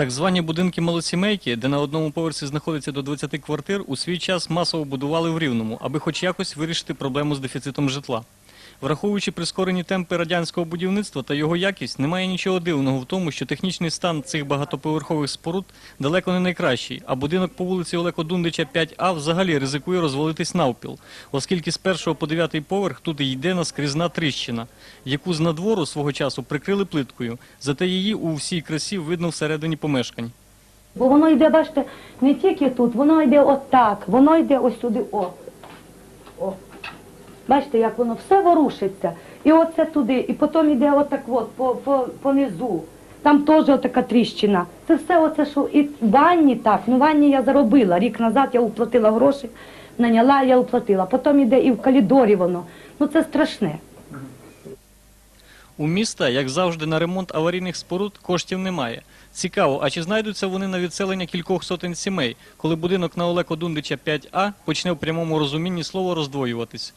Так звані будинки малосімейки, де на одному поверсі знаходиться до 20 квартир, у свій час масово будували в Рівному, аби хоч якось вирішити проблему з дефіцитом житла. Враховуючи прискорені темпи радянського будівництва та його якість, немає нічого дивного в тому, що технічний стан цих багатоповерхових споруд далеко не найкращий, а будинок по вулиці Олеко Дундича 5А взагалі ризикує розвалитись навпіл, оскільки з першого по дев'ятий поверх тут і йде наскрізна тріщина, яку з надвору свого часу прикрили плиткою, зате її у всій красі видно всередині помешкань. Бо воно йде, бачите, не тільки тут, воно йде отак, воно йде ось сюди, о. О. Бачите, як воно все ворушиться. І оце туди, і потім йде отак от, по, по, понизу. Там теж отака тріщина. Це все оце, що і в ванні так. Ну, ванні я заробила. Рік назад я уплатила гроші, наняла, я уплатила. Потім йде і в коридорі воно. Ну це страшне. У міста, як завжди, на ремонт аварійних споруд коштів немає. Цікаво, а чи знайдуться вони на відселення кількох сотень сімей, коли будинок на Олеко Дундича 5А почне в прямому розумінні слова роздвоюватись?